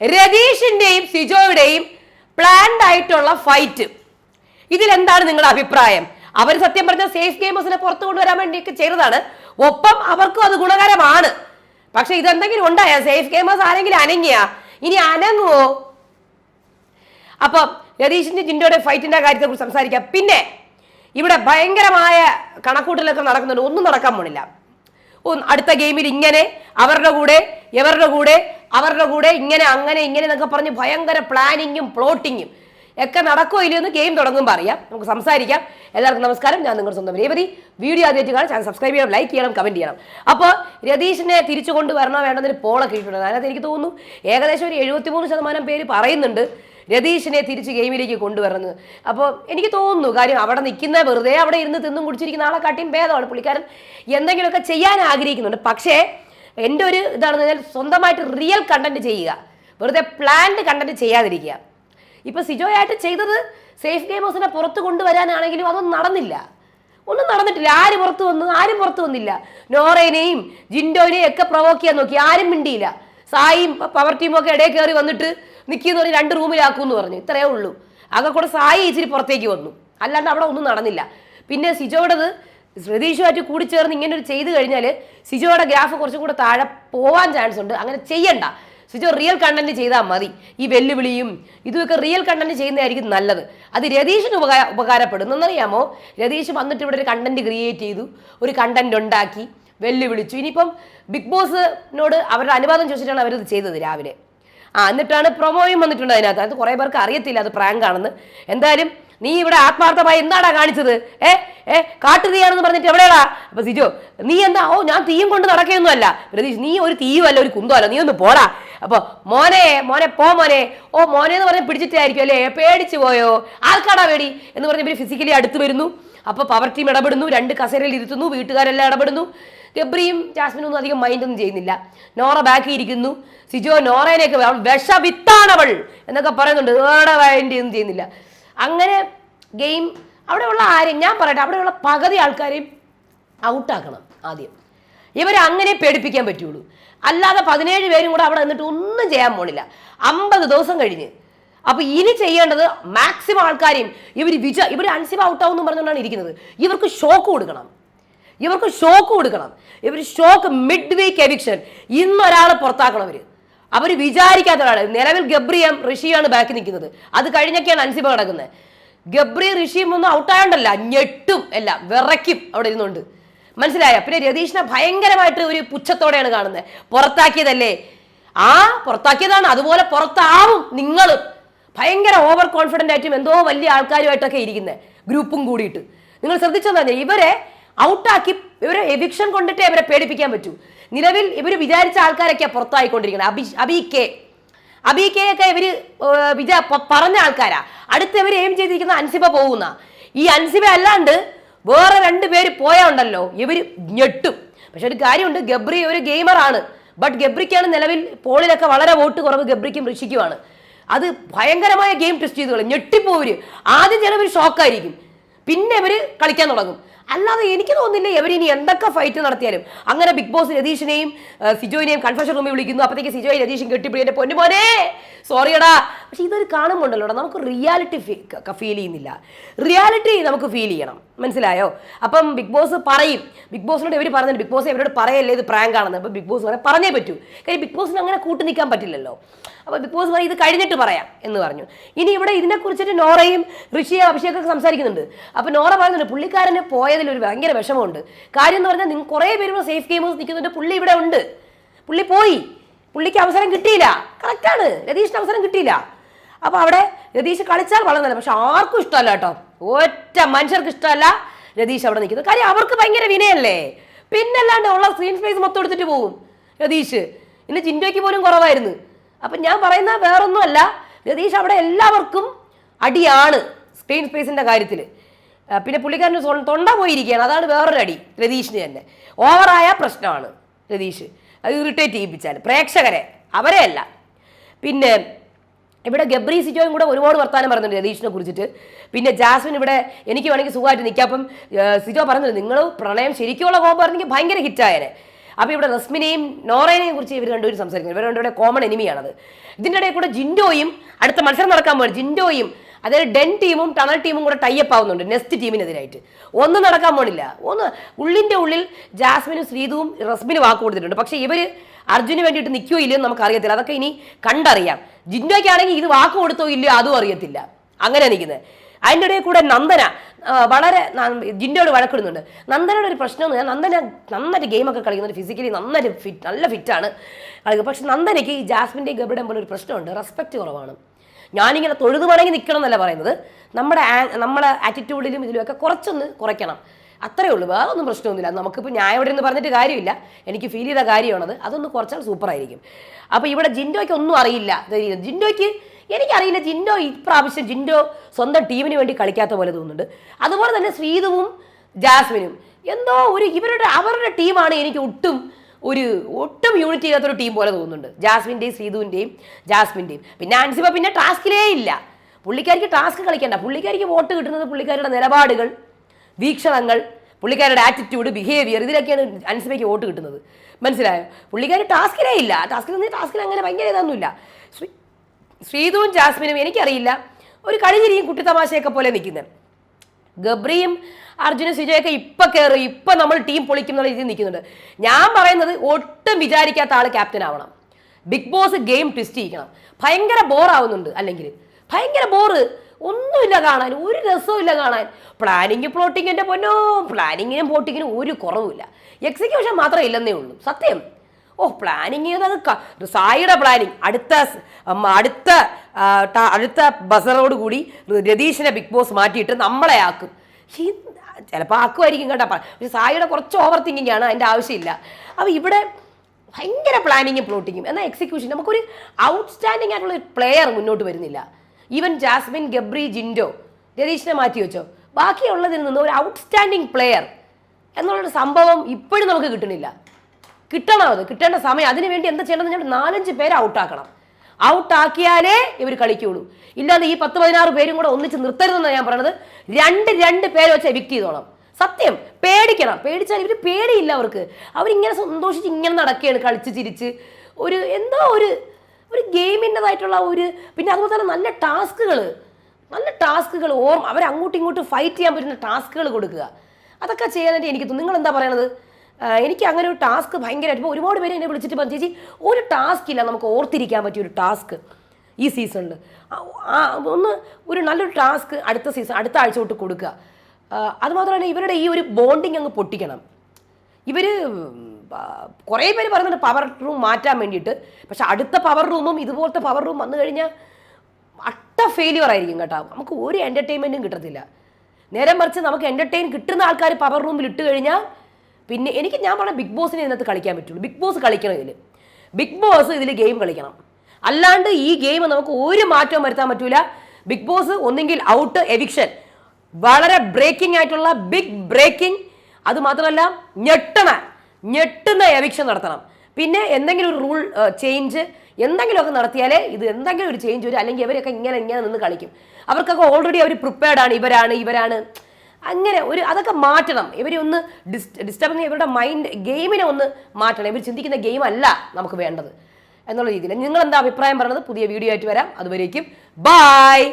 രതീഷിന്റെയും സിജോയുടെയും planned ആയിട്ടുള്ള fight ഇതിലെന്താണ് നിങ്ങളുടെ അഭിപ്രായം? അവർ സത്യം പറഞ്ഞ സേഫ് ഗെയിമേഴ്സിനെ പുറത്തു കൊണ്ടുവരാൻ വേണ്ടിയൊക്കെ ചെയ്തതാണ്. ഒപ്പം അവർക്കും അത് ഗുണകരമാണ്. പക്ഷെ ഇതെന്തെങ്കിലും ഉണ്ടായ? സേഫ് ഗെയിമേഴ്സ് ആരെങ്കിലും അനങ്ങിയാ? ഇനി അനങ്ങുവോ? അപ്പം രതീഷിന്റെ ജിൻഡോയുടെ ഫൈറ്റിന്റെ കാര്യത്തെ കുറിച്ച് സംസാരിക്കാം. പിന്നെ ഇവിടെ ഭയങ്കരമായ കണക്കൂട്ടലൊക്കെ നടക്കുന്നുണ്ട്. ഒന്നും നടക്കാൻ പോണില്ല. അടുത്ത ഗെയിമിൽ ഇങ്ങനെ അവരുടെ കൂടെ ഇവരുടെ കൂടെ അവരുടെ കൂടെ ഇങ്ങനെ അങ്ങനെ ഇങ്ങനെ എന്നൊക്കെ പറഞ്ഞ് ഭയങ്കര പ്ലാനിങ്ങും പ്ലോട്ടിങ്ങും ഒക്കെ നടക്കോ ഇല്ലയോ എന്ന് ഗെയിം തുടങ്ങുമ്പോൾ അറിയാം. നമുക്ക് സംസാരിക്കാം. എല്ലാവർക്കും നമസ്കാരം. ഞാൻ നിങ്ങളുടെ സ്വന്തം രേവതി. വീഡിയോ ആദ്യമായിട്ട് കാണാൻ ചാനൽ സബ്സ്ക്രൈബ് ചെയ്യണം ലൈക്ക് ചെയ്യണം കമന്റ് ചെയ്യണം. അപ്പോൾ രതീഷിനെ തിരിച്ചു കൊണ്ടുവരണോ വേണ്ടതിന് പോളൊക്കെ ഇട്ടിട്ടുണ്ട്. അതിനകത്ത് എനിക്ക് തോന്നുന്നു ഏകദേശം ഒരു എഴുപത്തിമൂന്ന് ശതമാനം പേര് പറയുന്നുണ്ട് രതീഷിനെ തിരിച്ച് ഗെയിമിലേക്ക് കൊണ്ടുവരുന്നത് അപ്പോൾ എനിക്ക് തോന്നുന്നു കാര്യം അവിടെ നിൽക്കുന്ന വെറുതെ അവിടെ ഇരുന്ന് തിന്നും കുടിച്ചിരിക്കുന്ന ആളെ കാട്ടിയും ഭേദമാണ്. പുള്ളിക്കാരൻ എന്തെങ്കിലുമൊക്കെ ചെയ്യാൻ ആഗ്രഹിക്കുന്നുണ്ട്. പക്ഷേ എന്റെ ഒരു ഇതാണെന്ന് പറഞ്ഞാൽ സ്വന്തമായിട്ട് റിയൽ കണ്ടന്റ് ചെയ്യുക. വെറുതെ പ്ലാൻഡ് കണ്ടന്റ് ചെയ്യാതിരിക്കുക. ഇപ്പൊ സിജോയായിട്ട് ചെയ്തത് സേഫ് ഗെയിമേഴ്സിനെ പുറത്ത് കൊണ്ടുവരാനാണെങ്കിലും അതൊന്നും നടന്നില്ല. ഒന്നും നടന്നിട്ടില്ല. ആര് പുറത്ത് വന്നു ആരും പുറത്ത് വന്നില്ല. നോറേനെയും ജിൻഡോനെയും ഒക്കെ പ്രൊവോക്ക് ചെയ്യാൻ നോക്കി. ആരും മിണ്ടിയില്ല. സായിയും പവർ ടീമും ഒക്കെ ഇടയിൽ കയറി വന്നിട്ട് നിൽക്കുന്ന പറഞ്ഞ് രണ്ട് റൂമിലാക്കും എന്ന് പറഞ്ഞു. ഇത്രയേ ഉള്ളൂ. ആകെ കൂടെ സായി ഇച്ചിരി പുറത്തേക്ക് വന്നു. അല്ലാണ്ട് അവിടെ ഒന്നും നടന്നില്ല. പിന്നെ സിജോയുടേത് രതീഷുമായിട്ട് കൂടിച്ചേർന്ന് ഇങ്ങനെ ഒരു ചെയ്ത് കഴിഞ്ഞാൽ സിജോയുടെ ഗ്രാഫ് കുറച്ചും കൂടെ താഴെ പോവാൻ ചാൻസ് ഉണ്ട്. അങ്ങനെ ചെയ്യണ്ട. സിജോ റിയൽ കണ്ടന്റ് ചെയ്താൽ മതി. ഈ വെല്ലുവിളിയും ഇതുമൊക്കെ റിയൽ കണ്ടന്റ് ചെയ്യുന്നതായിരിക്കും നല്ലത്. അത് രതീഷിന് ഉപകാര ഉപകാരപ്പെടുന്നു എന്നറിയാമോ? രതീഷ് വന്നിട്ട് ഇവിടെ ഒരു കണ്ടന്റ് ക്രിയേറ്റ് ചെയ്തു. ഒരു കണ്ടന്റ് ഉണ്ടാക്കി. വെല്ലുവിളിച്ചു. ഇനിയിപ്പം ബിഗ് ബോസിനോട് അവരുടെ അനുവാദം ചോദിച്ചിട്ടാണ് അവരത് ചെയ്തത് രാവിലെ. ആ എന്നിട്ടാണ് പ്രൊമോയും വന്നിട്ടുണ്ട് അതിനകത്ത്. അത് കുറേ പേർക്ക് അറിയത്തില്ല. അത് പ്രാങ്ക് ആണെന്ന്. എന്തായാലും നീ ഇവിടെ ആത്മാർത്ഥമായി എന്താടാ കാണിച്ചത്? ഏ? ഏ? കാട്ടുതീയാണെന്ന് പറഞ്ഞിട്ട് എവിടെയാടാ? അപ്പൊ സിജോ നീ എന്താ? ഓ ഞാൻ തീയും കൊണ്ട് നടക്കുകയൊന്നുമല്ല പ്രതീഷ് നീ ഒരു തീയുമല്ല ഒരു കുന്തമല്ല. നീ ഒന്ന് പോടാ. അപ്പൊ മോനെ മോനെ പോ മോനെ. ഓ മോനെ എന്ന് പറഞ്ഞ് പിടിച്ചിട്ടായിരിക്കും അല്ലേ? പേടിച്ചു പോയോ? ആൾക്കാടാ പേടി? എന്ന് പറഞ്ഞ് ഇവർ ഫിസിക്കലി അടുത്ത് വരുന്നു. അപ്പൊ പവർ ടീം ഇടപെടുന്നു. രണ്ട് കസേരയിൽ ഇരുത്തുന്നു. വീട്ടുകാരെല്ലാം ഇടപെടുന്നു. ഗബ്രിയും ജാസ്മിനും ഒന്നും അധികം മൈൻഡ് ഒന്നും ചെയ്യുന്നില്ല. നോറ ബാക്കി ഇരിക്കുന്നു. സിജോ അവൾ വിഷവിത്താണവൾ എന്നൊക്കെ പറയുന്നുണ്ട്. ഏടെ മൈൻഡ് ഒന്നും ചെയ്യുന്നില്ല. അങ്ങനെ ഗെയിം അവിടെയുള്ള ആരെയും ഞാൻ പറയട്ടെ അവിടെയുള്ള പകുതി ആൾക്കാരെയും ഔട്ടാക്കണം ആദ്യം. ഇവരെ അങ്ങനെ പേടിപ്പിക്കാൻ പറ്റുള്ളൂ. അല്ലാതെ പതിനേഴ് പേരും കൂടെ അവിടെ നിന്നിട്ട് ഒന്നും ചെയ്യാൻ പോണില്ല. അമ്പത് ദിവസം കഴിഞ്ഞ്. അപ്പൊ ഇനി ചെയ്യേണ്ടത് മാക്സിമം ആൾക്കാരെയും ഇവർ വിജ ഇവർ അൻസിബ ഔട്ടാവും എന്ന് പറഞ്ഞുകൊണ്ടാണ് ഇരിക്കുന്നത്. ഇവർക്ക് ഷോക്ക് കൊടുക്കണം. ഇവർക്ക് ഷോക്ക് കൊടുക്കണം. ഇവർ ഷോക്ക് മിഡ് വീക്ക് എവിക്ഷൻ ഇന്നൊരാൾ പുറത്താക്കണം അവർ അവർ വിചാരിക്കാത്ത ഒരാൾ നിലവിൽ ഗബ്രിയം ഋഷിയാണ് ബാക്കി നിൽക്കുന്നത്. അത് കഴിഞ്ഞൊക്കെയാണ് അൻസിബ കിടക്കുന്നത് ഗബ്രി ഋഷിയും ഒന്നും ഔട്ടായോണ്ടല്ല ഞെട്ടും എല്ലാം വിറയ്ക്കും അവിടെ ഇരുന്നുകൊണ്ട്. മനസ്സിലായ? പിന്നെ രതീഷിനെ ഭയങ്കരമായിട്ട് ഒരു പുച്ഛത്തോടെയാണ് കാണുന്നത്. പുറത്താക്കിയതല്ലേ? ആ പുറത്താക്കിയതാണ്. അതുപോലെ പുറത്താവും നിങ്ങളും. ഭയങ്കര ഓവർ കോൺഫിഡന്റ് ആയിട്ടും എന്തോ വലിയ ആൾക്കാരുമായിട്ടൊക്കെ ഇരിക്കുന്നത് ഗ്രൂപ്പും കൂടിയിട്ട്. നിങ്ങൾ ശ്രദ്ധിച്ചെന്ന് പറഞ്ഞാൽ ഇവരെ ഔട്ടാക്കി ഇവരെ എവിക്ഷൻ കൊണ്ടിട്ടേ ഇവരെ പേടിപ്പിക്കാൻ പറ്റൂ. നിലവിൽ ഇവർ വിചാരിച്ച ആൾക്കാരൊക്കെയാണ് പുറത്തായിക്കൊണ്ടിരിക്കുന്നത്. അബി അബി കെ അബി കെ ഒക്കെ ഇവർ വിചാ പറഞ്ഞ ആൾക്കാരാ. അടുത്ത് ഇവർ എയിം ചെയ്തിരിക്കുന്ന അൻസിബ പോകുന്ന. ഈ അൻസിബ അല്ലാണ്ട് വേറെ രണ്ട് പേര് പോയാ ഉണ്ടല്ലോ ഇവർ ഞെട്ടും. പക്ഷെ ഒരു കാര്യമുണ്ട് ഗബ്രി ഒരു ഗെയിമറാണ് ബട്ട് ഗബ്രിക്കാണ് നിലവിൽ പോളിലൊക്കെ വളരെ വോട്ട് കുറവ് ഗബ്രിക്കും ഋഷിക്കുമാണ്. അത് ഭയങ്കരമായ ഗെയിം ടെസ്റ്റ് ചെയ്ത് കളയും ഞെട്ടിപ്പോവര്. ആദ്യം ചിലവർ ഷോക്കായിരിക്കും പിന്നെ ഇവർ കളിക്കാൻ തുടങ്ങും. അല്ലാതെ എനിക്ക് തോന്നുന്നില്ല ഇവർ ഇനി എന്തൊക്കെ ഫൈറ്റ് നടത്തിയാലും? അങ്ങനെ ബിഗ് ബോസ് രതീഷിനെയും സിജോയിനെയും കൺഫഷൻ റൂമിൽ വിളിക്കുന്നു. അപ്പോഴത്തേക്ക് സിജോയും രതീഷും കെട്ടിപ്പിടി. എന്റെ പൊന്നുമോനെ! സോറിയടാ പക്ഷെ ഇതൊരു കാണുമ്പോണ്ടല്ലോ നമുക്ക് റിയാലിറ്റി ഫീൽ ചെയ്യുന്നില്ല. റിയാലിറ്റി നമുക്ക് ഫീൽ ചെയ്യണം. മനസ്സിലായോ? അപ്പം ബിഗ് ബോസ് പറയും. ബിഗ് ബോസിനോട് ഇവർ പറഞ്ഞിട്ട് ബിഗ് ബോസ് ഇവരോട് പറയല്ലേ ഇത് പ്രാങ്ക് ആണെന്ന്. അപ്പോൾ ബിഗ് ബോസ് പറയാൻ പറഞ്ഞേ പറ്റൂ. കാര്യം ബിഗ് ബോസിന് അങ്ങനെ കൂട്ടു നിൽക്കാൻ പറ്റില്ലല്ലോ. അപ്പോൾ ബിഗ് ബോസ് പറയും ഇത് കഴിഞ്ഞിട്ട് പറയാം എന്ന് പറഞ്ഞു. ഇനി ഇവിടെ ഇതിനെക്കുറിച്ചിട്ട് നോറയും ഋഷിയും അഭിഷേകൊക്കെ സംസാരിക്കുന്നുണ്ട്. അപ്പോൾ നോറ പറയുന്നുണ്ട് പുള്ളിക്കാരന് പോയതിൽ ഒരു ഭയങ്കര വിഷമമുണ്ട്. കാര്യം എന്ന് പറഞ്ഞാൽ നിങ്ങൾ കുറേ പേര് ഇവിടെ സേഫ് ഗെയിമേഴ്സ് നിൽക്കുന്നുണ്ട്. പുള്ളി ഇവിടെ ഉണ്ട്. പുള്ളി പോയി. പുള്ളിക്ക് അവസരം കിട്ടിയില്ല. കറക്റ്റാണ് രതീഷിന് അവസരം കിട്ടിയില്ല. അപ്പോൾ അവിടെ രതീഷ് കളിച്ചാൽ വളരെ നല്ല പക്ഷെ ആർക്കും ഇഷ്ടമല്ല കേട്ടോ. ഒറ്റ മനുഷ്യർക്ക് ഇഷ്ടമല്ല രതീഷ് അവിടെ നിൽക്കുന്നത്. കാര്യം അവർക്ക് ഭയങ്കര വിനയല്ലേ? പിന്നല്ലാണ്ട് ഉള്ള സ്ക്രീൻ സ്പേസ് മൊത്തം എടുത്തിട്ട് പോകും രതീഷ്. ഇന്ന് ചിന്തയ്ക്ക് പോലും കുറവായിരുന്നു. അപ്പം ഞാൻ പറയുന്ന വേറൊന്നുമല്ല. രതീഷ് അവിടെ എല്ലാവർക്കും അടിയാണ് സ്ക്രീൻ സ്പേസിന്റെ കാര്യത്തിൽ പിന്നെ പുള്ളിക്കാരൻ തൊണ്ട പോയിരിക്കുകയാണ്. അതാണ് വേറൊരു അടി രതീഷിന് തന്നെ. ഓവറായ പ്രശ്നമാണ് രതീഷ്. അത് ഇറിറ്റേറ്റ് ചെയ്യിപ്പിച്ചാൽ പ്രേക്ഷകരെ അവരെ അല്ല. പിന്നെ ഇവിടെ ഗബ്രി സിജോയും കൂടെ ഒരുപാട് വർത്താനം പറഞ്ഞിട്ടുണ്ട് രതീഷിനെ കുറിച്ചിട്ട്. പിന്നെ ജാസ്മിൻ ഇവിടെ എനിക്ക് വേണമെങ്കിൽ സുഖമായിട്ട് നിൽക്കാം. അപ്പം സിജോ പറഞ്ഞത് നിങ്ങൾ പ്രണയം ശരിക്കുള്ള കോമ്പ് പറഞ്ഞെങ്കിൽ ഭയങ്കര ഹിറ്റായേനെ അപ്പോൾ ഇവിടെ റസ്മിനെയും നോറേനെയും കുറിച്ച് ഇവർ രണ്ടുപേരും സംസാരിക്കുന്നത് ഇവർ രണ്ടുപേരുടെ കോമൺ എനിമിയാണത് ഇതിന്റെ ഇടയിൽ കൂടെ ജിൻഡോയും അടുത്ത മത്സരം നടക്കാൻ പോകും ജിൻഡോയും അതായത് ഡെൻ ടീമും ടണൽ ടീമും കൂടെ ടൈപ്പ് ആവുന്നുണ്ട് നെസ്റ്റ് ടീമിനെതിരായിട്ട്. ഒന്നും നടക്കാൻ പോണില്ല. ഒന്ന് ഉള്ളിന്റെ ഉള്ളിൽ ജാസ്മിനും ശ്രീതുവും റസ്മിനും വാക്ക് കൊടുത്തിട്ടുണ്ട്. പക്ഷേ ഇവർ അർജുന് വേണ്ടിയിട്ട് നിൽക്കുകയോ ഇല്ലയോ നമുക്ക് അറിയത്തില്ല അതൊക്കെ ഇനി കണ്ടറിയാം. ജിൻഡോയ്ക്കാണെങ്കിൽ ഇത് വാക്ക് കൊടുത്തോ ഇല്ലയോ അതും അറിയത്തില്ല. അങ്ങനെ നിൽക്കുന്നത്. അതിന്റെ ഇടയിൽ കൂടെ നന്ദന വളരെ ജിന്നയോട് വഴക്കിടുന്നുണ്ട്. നന്ദനയുടെ ഒരു പ്രശ്നം എന്ന് നന്ദന നന്നായിട്ട് ഗെയിമൊക്കെ കളിക്കുന്നുണ്ട് ഫിസിക്കലി നന്നായിട്ട് ഫിറ്റ് നല്ല ഫിറ്റാണ് കളിക്കുന്നത്. പക്ഷെ നന്ദനയ്ക്ക് ഈ ജാസ്മിന്റെയും ഗബിഡം പോലെ ഒരു പ്രശ്നമുണ്ട്. റെസ്പെക്റ്റ് കുറവാണ്. ഞാനിങ്ങനെ തൊഴുതു മടങ്ങി നിൽക്കണം എന്നല്ല പറയുന്നത്. നമ്മുടെ നമ്മുടെ ആറ്റിറ്റ്യൂഡിലും ഇതിലുമൊക്കെ കുറച്ചൊന്ന് കുറയ്ക്കണം. അത്രേ ഉള്ളൂ. വേറെ ഒന്നും പ്രശ്നമൊന്നുമില്ല നമുക്കിപ്പോൾ നമുക്കിപ്പോൾ ന്യായം എന്ന് പറഞ്ഞിട്ട് കാര്യമില്ല. എനിക്ക് ഫീൽ ചെയ്ത കാര്യമാണത്. അതൊന്ന് കുറച്ചാൽ സൂപ്പറായിരിക്കും അപ്പോൾ ഇവിടെ ജിൻഡോയ്ക്ക് ഒന്നും അറിയില്ല. ജിൻഡോയ്ക്ക് എനിക്കറിയില്ല. ജിൻഡോ ഇപ്രാവശ്യം ജിൻഡോ സ്വന്തം ടീമിന് വേണ്ടി കളിക്കാത്ത പോലെ തോന്നുന്നുണ്ട്. അതുപോലെ തന്നെ ശ്രീതുവും ജാസ്മിനും. എന്തോ ഒരു ഇവരുടെ അവരുടെ ടീമാണ് എനിക്ക് ഒട്ടും ഒരു ഒട്ടും യൂണിറ്റ് ചെയ്യാത്തൊരു ടീം പോലെ തോന്നുന്നുണ്ട്. ജാസ്മിന്റെയും ശ്രീതുവിന്റെയും ജാസ്മിന്റെയും. പിന്നെ അൻസിബ പിന്നെ ടാസ്കിലേ ഇല്ല. പുള്ളിക്കാരിക്ക് ടാസ്ക് കളിക്കണ്ട. പുള്ളിക്കാരിക്ക് വോട്ട് കിട്ടുന്നത് പുള്ളിക്കാരുടെ നിലപാടുകൾ. വീക്ഷണങ്ങൾ പുള്ളിക്കാരുടെ ആറ്റിറ്റ്യൂഡ് ബിഹേവിയർ ഇതിലൊക്കെയാണ് അൻസിബയ്ക്ക് വോട്ട് കിട്ടുന്നത്. മനസ്സിലായോ? പുള്ളിക്കാരി ടാസ്കിലേ ഇല്ല. ടാസ്കിൽ ടാസ്കിൽ അങ്ങനെ ഭയങ്കര ഇതൊന്നുമില്ല. ശ്രീ ശ്രീതുവും ജാസ്മിനും എനിക്കറിയില്ല. ഒരു കളിചിരിയും കുട്ടിത്തമാശയൊക്കെ പോലെ നിൽക്കുന്നത് ഗബ്രിയും അർജുനും സിജയൊക്കെ ഇപ്പൊ കയറി ഇപ്പൊ നമ്മൾ ടീം പൊളിക്കും എന്നുള്ള രീതിയിൽ നിൽക്കുന്നുണ്ട്. ഞാൻ പറയുന്നത് ഒട്ടും വിചാരിക്കാത്ത ആൾ ക്യാപ്റ്റൻ ആവണം. ബിഗ് ബോസ് ഗെയിം ട്വിസ്റ്റ് ചെയ്യിക്കണം. ഭയങ്കര ബോറാവുന്നുണ്ട് അല്ലെങ്കിൽ. ഭയങ്കര ബോറ് ഒന്നുമില്ല കാണാൻ ഒരു രസവും ഇല്ല കാണാൻ പ്ലാനിങ് പ്ലോട്ടിങ്ങിന്റെ പൊന്നോ പ്ലാനിങ്ങിനും പ്ലോട്ടിങ്ങിനും ഒരു കുറവുമില്ല. എക്സിക്യൂഷൻ മാത്രമേ ഇല്ലെന്നേ ഉള്ളൂ. സത്യം. ഓ പ്ലാനിങ് സായിയുടെ പ്ലാനിങ് അടുത്ത അടുത്ത അടുത്ത ബസറോട് കൂടി രതീഷിനെ ബിഗ് ബോസ് മാറ്റിയിട്ട് നമ്മളെ ആക്കും. ചിലപ്പോൾ ആക്കുമായിരിക്കും കേട്ടോ. പക്ഷെ സായിയുടെ കുറച്ച് ഓവർ തിങ്കിങ് ആണ് അതിന്റെ ആവശ്യമില്ല. അപ്പോൾ ഇവിടെ ഭയങ്കര പ്ലാനിങ്ങും പ്ലോട്ടിങ്ങും എന്നാൽ എക്സിക്യൂഷൻ നമുക്കൊരു ഔട്ട്സ്റ്റാൻഡിംഗ് ആയിട്ടുള്ള ഒരു പ്ലെയർ മുന്നോട്ട് വരുന്നില്ല. ഈവൻ ജാസ്മിൻ ഗബ്രി ജിൻഡോ രതീഷിനെ മാറ്റി വെച്ചോ. ബാക്കിയുള്ളതിൽ നിന്ന് ഒരു ഔട്ട്സ്റ്റാൻഡിങ് പ്ലെയർ എന്നുള്ളൊരു സംഭവം ഇപ്പോഴും നമുക്ക് കിട്ടുന്നില്ല. കിട്ടണം അത് കിട്ടേണ്ട സമയം. അതിനു വേണ്ടി എന്താ ചെയ്യണമെന്ന് ഞാൻ നാലഞ്ച് പേരെ ഔട്ടാക്കണം. ഔട്ടാക്കിയാലേ ഇവർ കളിക്കുള്ളൂ. ഇല്ലാതെ ഈ പത്ത് പതിനാറ് പേരും കൂടെ ഒന്നിച്ച് നിർത്തരുതെന്നാണ് ഞാൻ പറയണത്. രണ്ട് രണ്ട് പേരെ വെച്ച് എവിക്ട് ചെയ്തോളാം സത്യം പേടിക്കണം. പേടിച്ചാൽ ഇവർ പേടിയില്ല അവർക്ക്. അവരിങ്ങനെ സന്തോഷിച്ച് ഇങ്ങനെ നടക്കുകയാണ് കളിച്ച് ചിരിച്ച്. ഒരു എന്തോ ഒരു ഒരു ഗെയിമിന്റെതായിട്ടുള്ള ഒരു പിന്നെ അതുപോലെ തന്നെ നല്ല ടാസ്കുകൾ നല്ല ടാസ്കുകൾ ഓർമ്മ അവർ അങ്ങോട്ടും ഇങ്ങോട്ടും ഫൈറ്റ് ചെയ്യാൻ പറ്റുന്ന ടാസ്കുകൾ കൊടുക്കുക. അതൊക്കെ ചെയ്യാനായിട്ട് എനിക്ക് നിങ്ങൾ എന്താ പറയണത്? എനിക്ക് അങ്ങനെ ഒരു ടാസ്ക് ഭയങ്കരമായിട്ട് ഇപ്പോൾ ഒരുപാട് പേര് എന്നെ വിളിച്ചിട്ട് പറഞ്ഞു ചേച്ചി ഒരു ടാസ്ക് ഇല്ല. നമുക്ക് ഓർത്തിരിക്കാൻ പറ്റിയ ഒരു ടാസ്ക് ഈ സീസണിൽ ഒന്ന് ഒരു നല്ലൊരു ടാസ്ക് അടുത്ത സീസൺ അടുത്ത ആഴ്ച തൊട്ട് കൊടുക്കുക. അതുമാത്രമല്ല ഇവരുടെ ഈ ഒരു ബോണ്ടിങ് അങ്ങ് പൊട്ടിക്കണം. ഇവർ കുറേ പേര് പറയുന്നുണ്ട് പവർ റൂം മാറ്റാൻ വേണ്ടിയിട്ട്. പക്ഷെ അടുത്ത പവർ റൂമും ഇതുപോലത്തെ പവർ റൂം വന്നു കഴിഞ്ഞാൽ അട്ട ഫെയിലിയർ ആയിരിക്കും കേട്ടോ. നമുക്ക് ഒരു എന്റർടൈൻമെന്റും കിട്ടത്തില്ല. നേരെ മറിച്ച് നമുക്ക് എന്റർടൈൻ കിട്ടുന്ന ആൾക്കാർ പവർ റൂമിൽ ഇട്ട് കഴിഞ്ഞാൽ പിന്നെ എനിക്ക് ഞാൻ പറഞ്ഞ ബിഗ് ബോസിനെ ഇതിനകത്ത് കളിക്കാൻ പറ്റുള്ളൂ. ബിഗ് ബോസ് കളിക്കണം ഇതിൽ ബിഗ് ബോസ് ഇതിൽ ഗെയിം കളിക്കണം. അല്ലാണ്ട് ഈ ഗെയിം നമുക്ക് ഒരു മാറ്റവും വരുത്താൻ പറ്റൂല. ബിഗ് ബോസ് ഒന്നെങ്കിൽ ഔട്ട് എവിക്ഷൻ വളരെ ബ്രേക്കിംഗ് ആയിട്ടുള്ള ബിഗ് ബ്രേക്കിംഗ് അത് മാത്രമല്ല ഞെട്ടണ ഞെട്ടുന്ന എവിക്ഷൻ നടത്തണം. പിന്നെ എന്തെങ്കിലും ഒരു റൂൾ ചേഞ്ച് എന്തെങ്കിലുമൊക്കെ നടത്തിയാലേ ഇത് എന്തെങ്കിലും ഒരു ചേഞ്ച് വരും. അല്ലെങ്കിൽ ഇവരൊക്കെ ഇങ്ങനെ ഇങ്ങനെ നിന്ന് കളിക്കും. അവർക്കൊക്കെ ഓൾറെഡി അവർ പ്രിപ്പയർഡ് ആണ്. ഇവരാണ് ഇവരാണ്. അങ്ങനെ ഒരു അതൊക്കെ മാറ്റണം. ഇവരെ ഒന്ന് ഡിസ് ഡിസ്റ്റർബ് ഇവരുടെ മൈൻഡ് ഗെയിമിനെ ഒന്ന് മാറ്റണം. ഇവർ ചിന്തിക്കുന്ന ഗെയിം അല്ല നമുക്ക് വേണ്ടത്. എന്നുള്ള രീതിയിൽ. നിങ്ങൾ എന്താ അഭിപ്രായം പറഞ്ഞത്? പുതിയ വീഡിയോ ആയിട്ട് വരാം. അതുവരേക്കും ബായ്